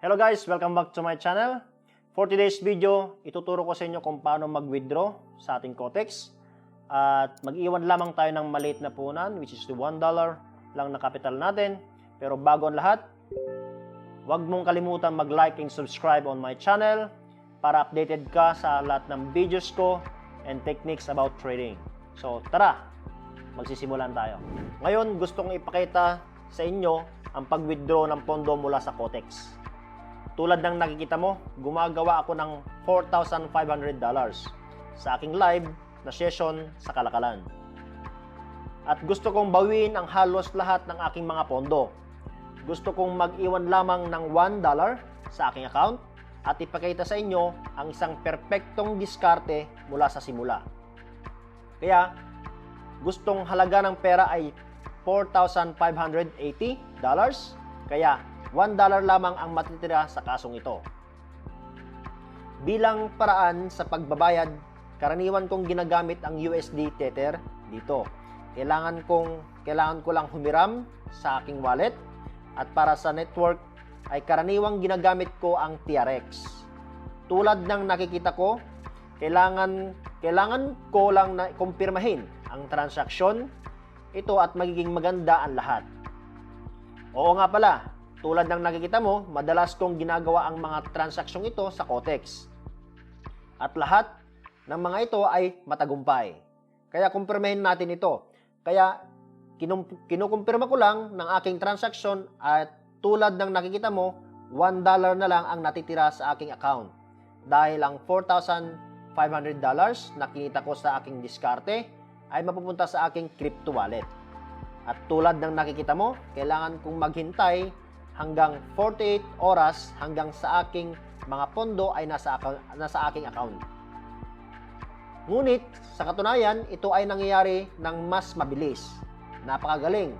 Hello guys, welcome back to my channel. For today's video, ituturo ko sa inyo kung paano mag-withdraw sa ating Kotex. At mag-iwan lamang tayo ng maliit na punan, which is the $1 lang na capital natin. Pero bago ang lahat, huwag mong kalimutan mag-like and subscribe on my channel para updated ka sa lahat ng videos ko and techniques about trading. So tara, magsisimulan tayo. Ngayon, gusto kong ipakita sa inyo ang pag-withdraw ng pondo mula sa Kotex. Tulad ng nakikita mo, gumagawa ako ng $4,500 sa aking live na session sa Kalakalan. At gusto kong bawiin ang halos lahat ng aking mga pondo. Gusto kong mag-iwan lamang ng $1 sa aking account at ipakita sa inyo ang isang perpektong diskarte mula sa simula. Kaya, gustong halaga ng pera ay $4,580. Kaya, $1 lamang ang matitira sa kasong ito. Bilang paraan sa pagbabayad, karaniwan kong ginagamit ang USD Tether dito. Kailangan kong kailangan ko lang humiram sa aking wallet at para sa network ay karaniwang ginagamit ko ang TRX. Tulad ng nakikita ko, kailangan kailangan ko lang na kumpirmahin ang transaksyon ito at magiging maganda ang lahat. Oo nga pala, tulad ng nakikita mo, madalas kong ginagawa ang mga transaksyong ito sa Kotex. At lahat ng mga ito ay matagumpay. Kaya kumpirmahin natin ito. Kaya kinum- kinukumpirma ko lang ng aking transaksyon at tulad ng nakikita mo, $1 na lang ang natitira sa aking account. Dahil ang $4,500 na kinita ko sa aking diskarte ay mapupunta sa aking crypto wallet. At tulad ng nakikita mo, kailangan kong maghintay hanggang 48 oras hanggang sa aking mga pondo ay nasa, account, nasa aking account. Ngunit, sa katunayan, ito ay nangyayari ng mas mabilis. Napakagaling.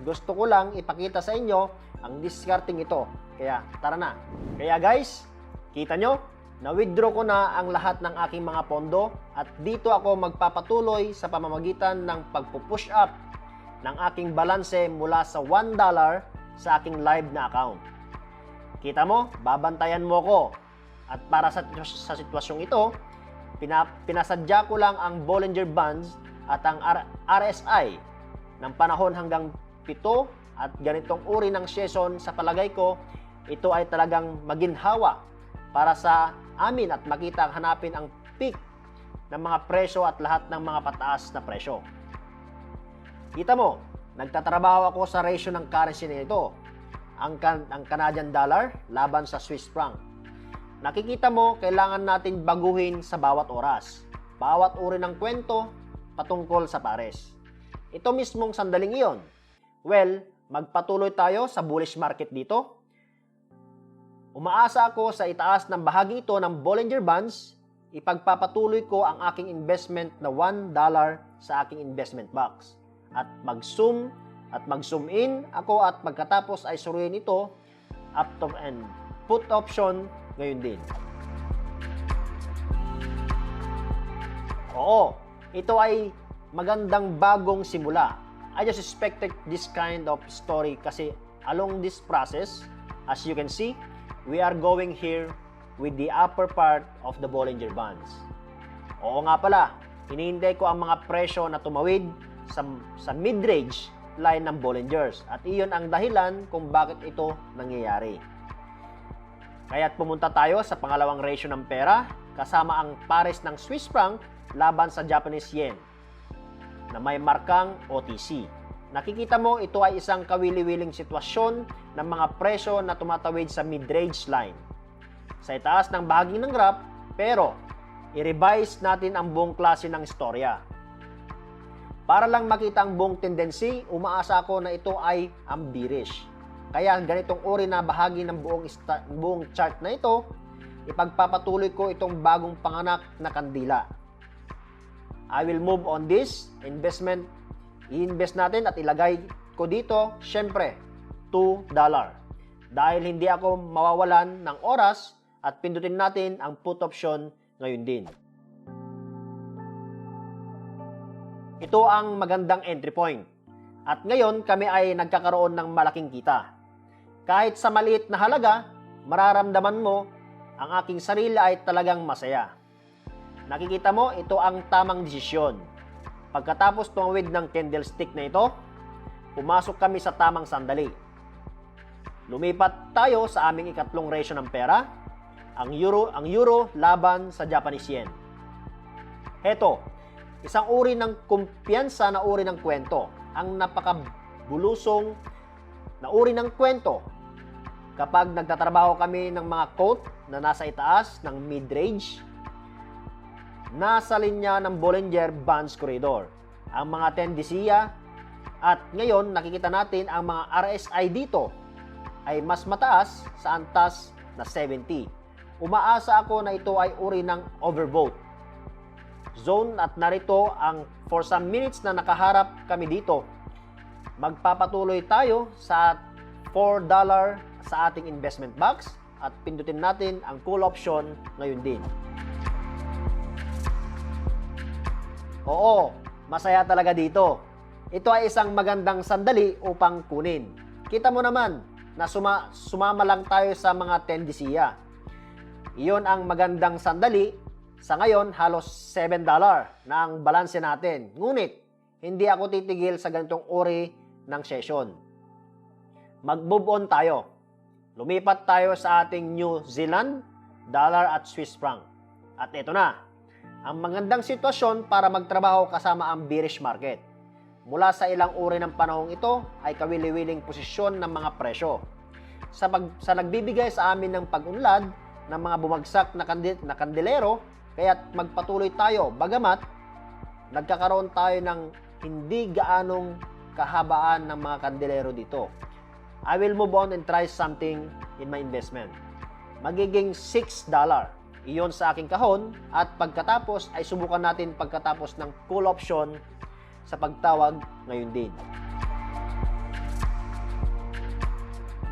Gusto ko lang ipakita sa inyo ang discarding ito. Kaya, tara na. Kaya guys, kita nyo, na-withdraw ko na ang lahat ng aking mga pondo at dito ako magpapatuloy sa pamamagitan ng pagpupush up ng aking balanse mula sa $1 sa aking live na account. Kita mo, babantayan mo ko. At para sa, sa sitwasyong ito, pina, pinasadya ko lang ang Bollinger Bands at ang R- RSI ng panahon hanggang 7 at ganitong uri ng session sa palagay ko, ito ay talagang maginhawa para sa amin at makita hanapin ang peak ng mga presyo at lahat ng mga pataas na presyo. Kita mo, nagtatrabaho ako sa ratio ng currency nito. Ang, kan- ang Canadian dollar laban sa Swiss franc. Nakikita mo, kailangan natin baguhin sa bawat oras. Bawat uri ng kwento patungkol sa pares. Ito mismong sandaling iyon. Well, magpatuloy tayo sa bullish market dito. Umaasa ako sa itaas ng bahagi ito ng Bollinger Bands, ipagpapatuloy ko ang aking investment na $1 sa aking investment box. At mag-zoom at mag-zoom in ako at pagkatapos ay suruin ito up to and put option ngayon din. Oo, ito ay magandang bagong simula. I just expected this kind of story kasi along this process, as you can see, we are going here with the upper part of the Bollinger Bands. Oo nga pala, hinihintay ko ang mga presyo na tumawid sa, sa mid-range line ng Bollingers at iyon ang dahilan kung bakit ito nangyayari. Kaya't pumunta tayo sa pangalawang ratio ng pera kasama ang pares ng Swiss franc laban sa Japanese yen na may markang OTC. Nakikita mo ito ay isang kawili-wiling sitwasyon ng mga presyo na tumatawid sa mid-range line. Sa itaas ng bahagi ng graph, pero i-revise natin ang buong klase ng istorya. Para lang makita ang buong tendency, umaasa ako na ito ay ang bearish. Kaya ganitong uri na bahagi ng buong, buong chart na ito, ipagpapatuloy ko itong bagong panganak na kandila. I will move on this investment. I-invest natin at ilagay ko dito, syempre, $2. Dahil hindi ako mawawalan ng oras at pindutin natin ang put option ngayon din. Ito ang magandang entry point. At ngayon kami ay nagkakaroon ng malaking kita. Kahit sa maliit na halaga, mararamdaman mo ang aking sarili ay talagang masaya. Nakikita mo, ito ang tamang desisyon. Pagkatapos tumawid ng candlestick na ito, pumasok kami sa tamang sandali. Lumipat tayo sa aming ikatlong ratio ng pera, ang euro, ang euro laban sa Japanese yen. Heto, isang uri ng kumpiyansa na uri ng kwento, ang napakabulusong na uri ng kwento. Kapag nagtatrabaho kami ng mga quote na nasa itaas ng mid-range, nasa linya ng Bollinger Bands Corridor. Ang mga tendisiya at ngayon nakikita natin ang mga RSI dito ay mas mataas sa antas na 70. Umaasa ako na ito ay uri ng overvote zone at narito ang for some minutes na nakaharap kami dito. Magpapatuloy tayo sa $4 sa ating investment box at pindutin natin ang call option ngayon din. Oo, masaya talaga dito. Ito ay isang magandang sandali upang kunin. Kita mo naman na suma, sumama lang tayo sa mga tendisiya. Iyon ang magandang sandali. Sa ngayon, halos $7 na ang balanse natin. Ngunit, hindi ako titigil sa ganitong uri ng session. Mag-move on tayo. Lumipat tayo sa ating New Zealand, dollar at Swiss franc. At ito na, ang magandang sitwasyon para magtrabaho kasama ang bearish market. Mula sa ilang uri ng panahong ito ay kawili-wiling posisyon ng mga presyo. Sa, pag, sa nagbibigay sa amin ng pag-unlad ng mga bumagsak na, kandi, na kandelero, kaya't magpatuloy tayo. Bagamat, nagkakaroon tayo ng hindi gaanong kahabaan ng mga kandelero dito. I will move on and try something in my investment. Magiging $6 iyon sa aking kahon at pagkatapos ay subukan natin pagkatapos ng call option sa pagtawag ngayon din.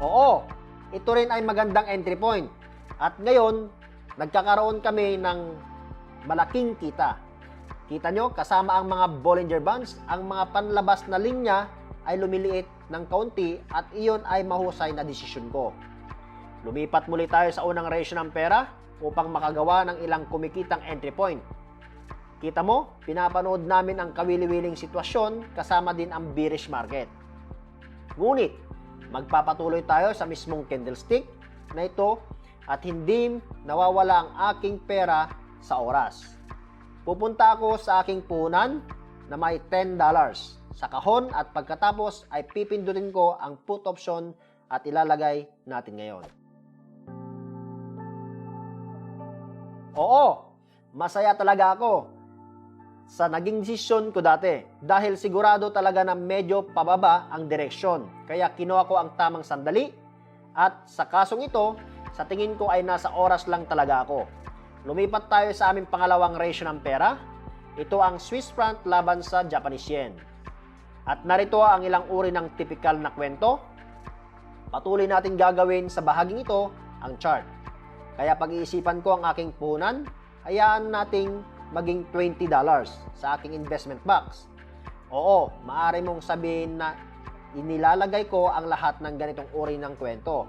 Oo, ito rin ay magandang entry point. At ngayon, nagkakaroon kami ng malaking kita. Kita nyo, kasama ang mga Bollinger Bands, ang mga panlabas na linya ay lumiliit ng kaunti at iyon ay mahusay na desisyon ko. Lumipat muli tayo sa unang ratio ng pera upang makagawa ng ilang kumikitang entry point. Kita mo, pinapanood namin ang kawili-wiling sitwasyon kasama din ang bearish market. Ngunit, magpapatuloy tayo sa mismong candlestick na ito at hindi nawawala ang aking pera sa oras. Pupunta ako sa aking punan na may $10 sa kahon at pagkatapos ay pipindutin ko ang put option at ilalagay natin ngayon. Oo, masaya talaga ako sa naging desisyon ko dati dahil sigurado talaga na medyo pababa ang direksyon. Kaya kinuha ko ang tamang sandali at sa kasong ito, sa tingin ko ay nasa oras lang talaga ako. Lumipat tayo sa aming pangalawang ratio ng pera. Ito ang Swiss franc laban sa Japanese yen. At narito ang ilang uri ng typical na kwento. Patuloy natin gagawin sa bahaging ito ang chart. Kaya pag-iisipan ko ang aking puhunan, hayaan nating maging $20 sa aking investment box. Oo, maaari mong sabihin na inilalagay ko ang lahat ng ganitong uri ng kwento.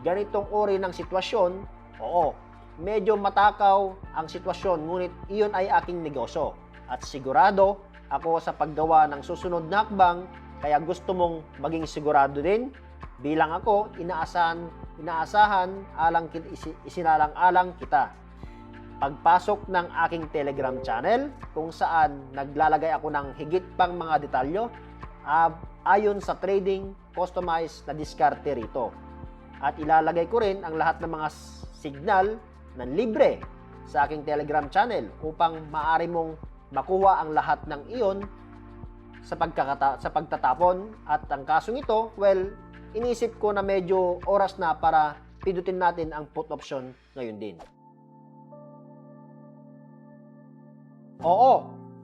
Ganitong uri ng sitwasyon, oo, medyo matakaw ang sitwasyon, ngunit iyon ay aking negosyo. At sigurado ako sa paggawa ng susunod na hakbang, kaya gusto mong maging sigurado din bilang ako, inaasahan, inaasahan alang isinalang-alang kita. Pagpasok ng aking Telegram channel kung saan naglalagay ako ng higit pang mga detalyo uh, ayon sa trading customized na diskarte rito. At ilalagay ko rin ang lahat ng mga signal na libre sa aking Telegram channel upang maaari mong makuha ang lahat ng iyon sa pagkakata sa pagtatapon at ang kasong ito, well, inisip ko na medyo oras na para pindutin natin ang put option ngayon din. Oo,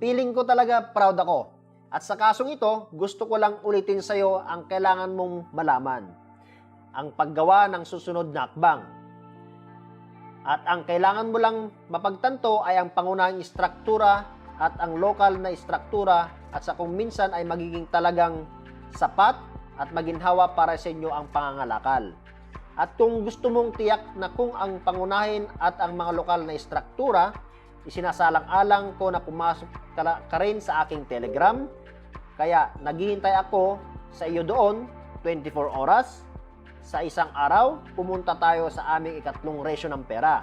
feeling ko talaga proud ako. At sa kasong ito, gusto ko lang ulitin sa iyo ang kailangan mong malaman. Ang paggawa ng susunod na akbang. At ang kailangan mo lang mapagtanto ay ang pangunahing istruktura at ang lokal na istruktura at sa kung minsan ay magiging talagang sapat at maginhawa para sa inyo ang pangangalakal. At kung gusto mong tiyak na kung ang pangunahin at ang mga lokal na istruktura, isinasalang-alang ko na pumasok ka, rin sa aking Telegram. Kaya naghihintay ako sa iyo doon 24 oras. Sa isang araw, pumunta tayo sa aming ikatlong ratio ng pera.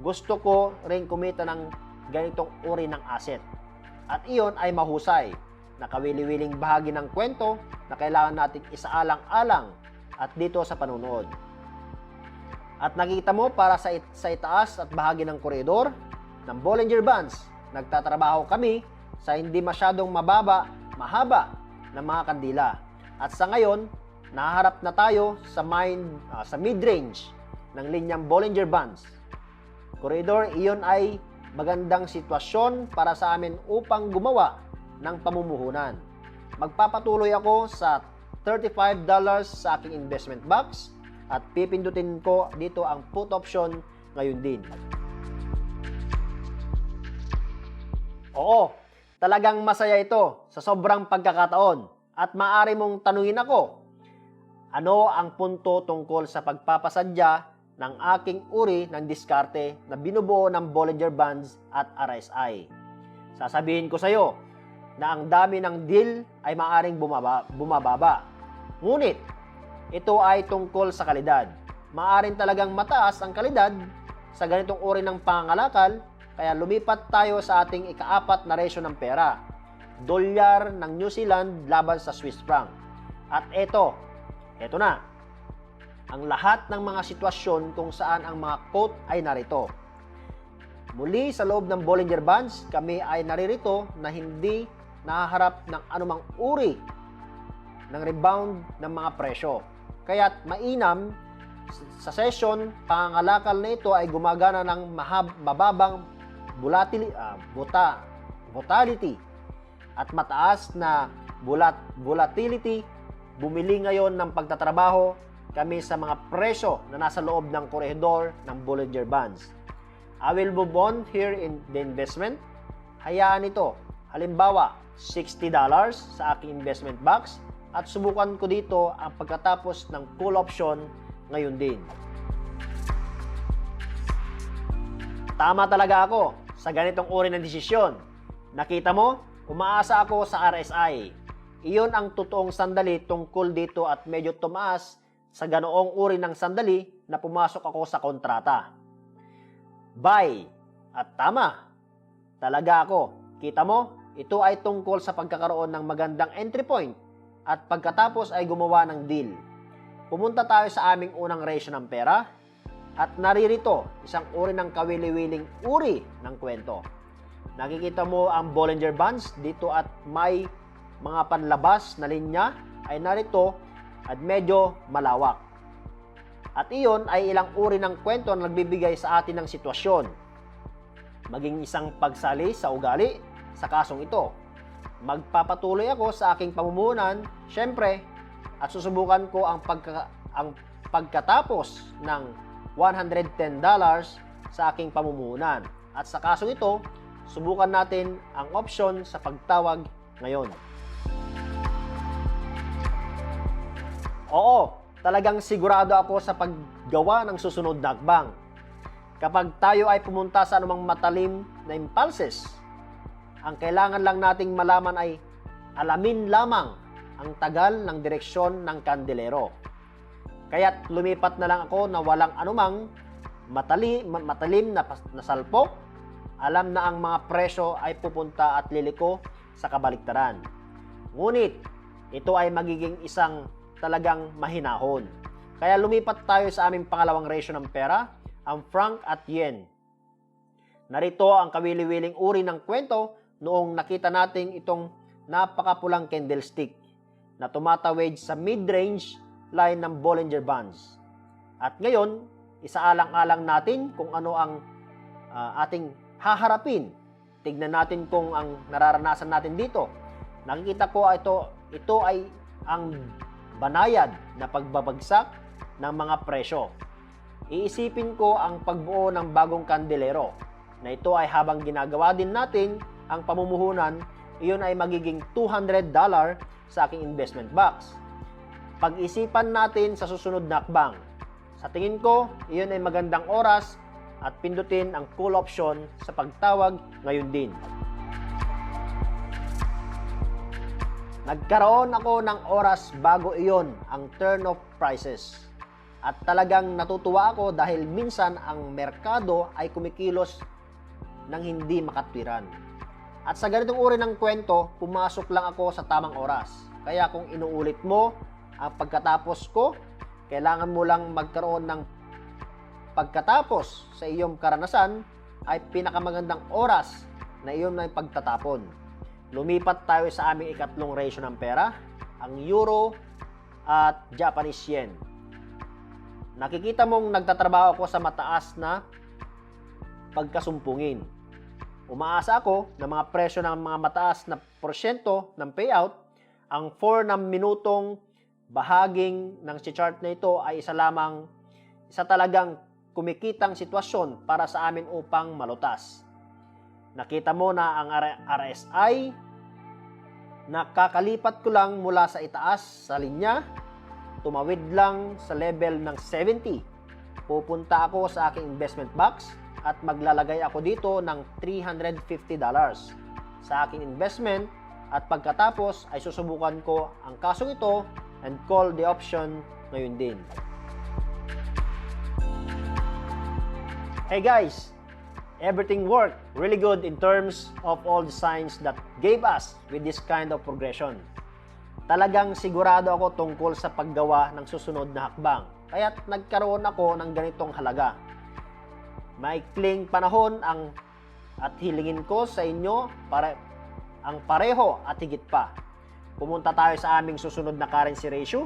Gusto ko rin kumita ng ganitong uri ng asset. At iyon ay mahusay na kawili-wiling bahagi ng kwento na kailangan nating isaalang-alang at dito sa panunood. At nakita mo para sa, it- sa itaas at bahagi ng koridor ng Bollinger Bands, nagtatrabaho kami sa hindi masyadong mababa, mahaba ng mga kandila. At sa ngayon, nahaharap na tayo sa, mind, ah, sa mid-range ng linyang Bollinger Bands. Koridor, iyon ay magandang sitwasyon para sa amin upang gumawa ng pamumuhunan. Magpapatuloy ako sa $35 sa aking investment box at pipindutin ko dito ang put option ngayon din. Oo, talagang masaya ito sa sobrang pagkakataon at maaari mong tanungin ako, ano ang punto tungkol sa pagpapasadya ng aking uri ng diskarte na binubuo ng Bollinger Bands at RSI? Sasabihin ko sa iyo na ang dami ng deal ay maaring bumaba, bumababa. Ngunit, ito ay tungkol sa kalidad. Maaring talagang mataas ang kalidad sa ganitong uri ng pangangalakal, kaya lumipat tayo sa ating ikaapat na ratio ng pera. Dolyar ng New Zealand laban sa Swiss franc. At ito, ito na. Ang lahat ng mga sitwasyon kung saan ang mga quote ay narito. Muli sa loob ng Bollinger Bands, kami ay naririto na hindi nahaharap ng anumang uri ng rebound ng mga presyo. Kaya't mainam sa session, pangangalakal na ito ay gumagana ng mahab, mababang volatility, ah, buta, volatility at mataas na bulat, volatility. Bumili ngayon ng pagtatrabaho kami sa mga presyo na nasa loob ng koridor ng Bollinger Bands. I will move on here in the investment. Hayaan ito. Halimbawa, $60 sa aking investment box at subukan ko dito ang pagkatapos ng call option ngayon din. Tama talaga ako sa ganitong uri ng desisyon. Nakita mo, umaasa ako sa RSI. Iyon ang totoong sandali tungkol dito at medyo tumaas sa ganoong uri ng sandali na pumasok ako sa kontrata. Buy. At tama. Talaga ako. Kita mo, ito ay tungkol sa pagkakaroon ng magandang entry point at pagkatapos ay gumawa ng deal. Pumunta tayo sa aming unang ratio ng pera at naririto isang uri ng kawili-wiling uri ng kwento. Nakikita mo ang Bollinger Bands dito at may mga panlabas na linya ay narito at medyo malawak. At iyon ay ilang uri ng kwento na nagbibigay sa atin ng sitwasyon. Maging isang pagsali sa ugali sa kasong ito. Magpapatuloy ako sa aking pamumuhunan, syempre, at susubukan ko ang, pagka, ang pagkatapos ng $110 sa aking pamumuhunan. At sa kasong ito, subukan natin ang option sa pagtawag ngayon. Oo, talagang sigurado ako sa paggawa ng susunod na hakbang. Kapag tayo ay pumunta sa anumang matalim na impulses, ang kailangan lang nating malaman ay alamin lamang ang tagal ng direksyon ng kandelero. Kaya't lumipat na lang ako na walang anumang matali, ma- matalim na, na salpok. Alam na ang mga presyo ay pupunta at liliko sa kabaliktaran. Ngunit, ito ay magiging isang talagang mahinahon. Kaya lumipat tayo sa aming pangalawang ratio ng pera, ang franc at yen. Narito ang kawili-wiling uri ng kwento noong nakita natin itong napakapulang candlestick na tumatawid sa mid-range line ng Bollinger Bands. At ngayon, isaalang-alang natin kung ano ang ah, ating haharapin. Tignan natin kung ang nararanasan natin dito. Nakikita ko ito, ito ay ang banayad na pagbabagsak ng mga presyo. Iisipin ko ang pagbuo ng bagong kandelero na ito ay habang ginagawa din natin ang pamumuhunan, iyon ay magiging $200 sa aking investment box. Pag-isipan natin sa susunod na akbang, Sa tingin ko, iyon ay magandang oras at pindutin ang call option sa pagtawag ngayon din. Nagkaroon ako ng oras bago iyon ang turn of prices. At talagang natutuwa ako dahil minsan ang merkado ay kumikilos ng hindi makatwiran. At sa ganitong uri ng kwento, pumasok lang ako sa tamang oras. Kaya kung inuulit mo ang pagkatapos ko, kailangan mo lang magkaroon ng pagkatapos sa iyong karanasan ay pinakamagandang oras na iyon ay pagtatapon. Lumipat tayo sa aming ikatlong ratio ng pera, ang euro at Japanese yen. Nakikita mong nagtatrabaho ako sa mataas na pagkasumpungin. Umaasa ako na mga presyo ng mga mataas na porsyento ng payout, ang 4 na minutong bahaging ng si chart na ito ay isa lamang isa talagang kumikitang sitwasyon para sa amin upang malutas. Nakita mo na ang RSI nakakalipat ko lang mula sa itaas sa linya, tumawid lang sa level ng 70. Pupunta ako sa aking investment box at maglalagay ako dito ng $350 sa aking investment at pagkatapos ay susubukan ko ang kasong ito and call the option ngayon din. Hey guys, everything worked really good in terms of all the signs that gave us with this kind of progression. Talagang sigurado ako tungkol sa paggawa ng susunod na hakbang. Kaya't nagkaroon ako ng ganitong halaga. Maikling panahon ang at hilingin ko sa inyo para ang pareho at higit pa. Pumunta tayo sa aming susunod na currency ratio,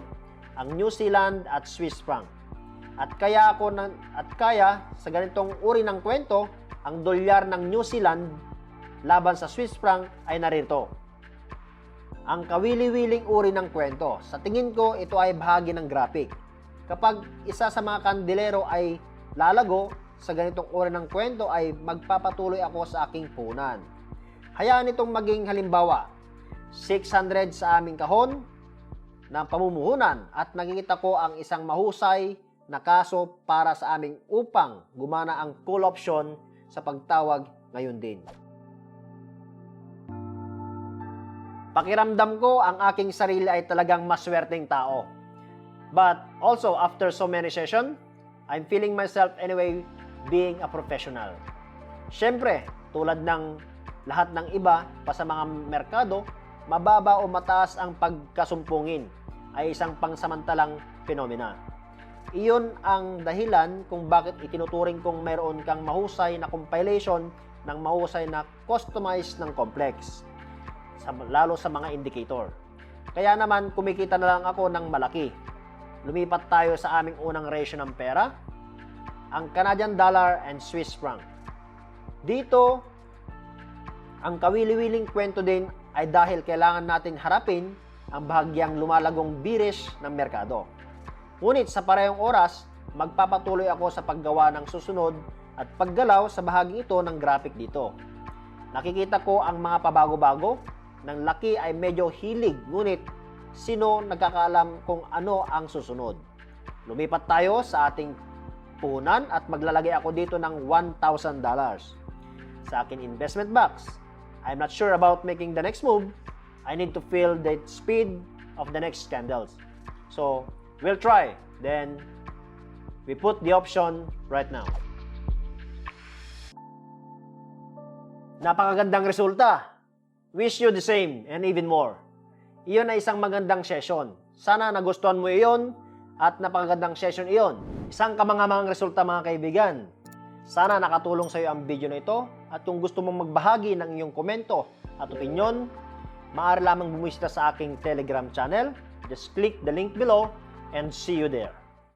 ang New Zealand at Swiss franc. At kaya ako ng, at kaya sa ganitong uri ng kwento, ang dolyar ng New Zealand laban sa Swiss franc ay narito. Ang kawili-wiling uri ng kwento. Sa tingin ko, ito ay bahagi ng graphic. Kapag isa sa mga kandilero ay lalago, sa ganitong uri ng kwento ay magpapatuloy ako sa aking punan. Hayaan itong maging halimbawa. 600 sa aming kahon ng pamumuhunan at nakikita ko ang isang mahusay na kaso para sa aming upang gumana ang call option sa pagtawag ngayon din. Pakiramdam ko ang aking sarili ay talagang maswerteng tao. But also after so many session, I'm feeling myself anyway being a professional. Siyempre, tulad ng lahat ng iba pa sa mga merkado, mababa o mataas ang pagkasumpungin ay isang pangsamantalang fenomena. Iyon ang dahilan kung bakit itinuturing kong mayroon kang mahusay na compilation ng mahusay na customized ng complex, lalo sa mga indicator. Kaya naman kumikita na lang ako ng malaki. Lumipat tayo sa aming unang ratio ng pera, ang Canadian dollar and Swiss franc. Dito, ang kawili-wiling kwento din ay dahil kailangan natin harapin ang bahagyang lumalagong birish ng merkado. Ngunit sa parehong oras, magpapatuloy ako sa paggawa ng susunod at paggalaw sa bahagi ito ng graphic dito. Nakikita ko ang mga pabago-bago, ng laki ay medyo hilig, ngunit sino nagkakaalam kung ano ang susunod. Lumipat tayo sa ating puhunan at maglalagay ako dito ng $1,000 sa akin investment box. I'm not sure about making the next move. I need to feel the speed of the next candles. So, we'll try. Then, we put the option right now. Napakagandang resulta. Wish you the same and even more. Iyon ay isang magandang session. Sana nagustuhan mo iyon at napakagandang session iyon. Isang kamangamangang resulta mga kaibigan. Sana nakatulong sa iyo ang video na ito at kung gusto mong magbahagi ng iyong komento at opinion, maaari lamang bumisita sa aking Telegram channel. Just click the link below and see you there.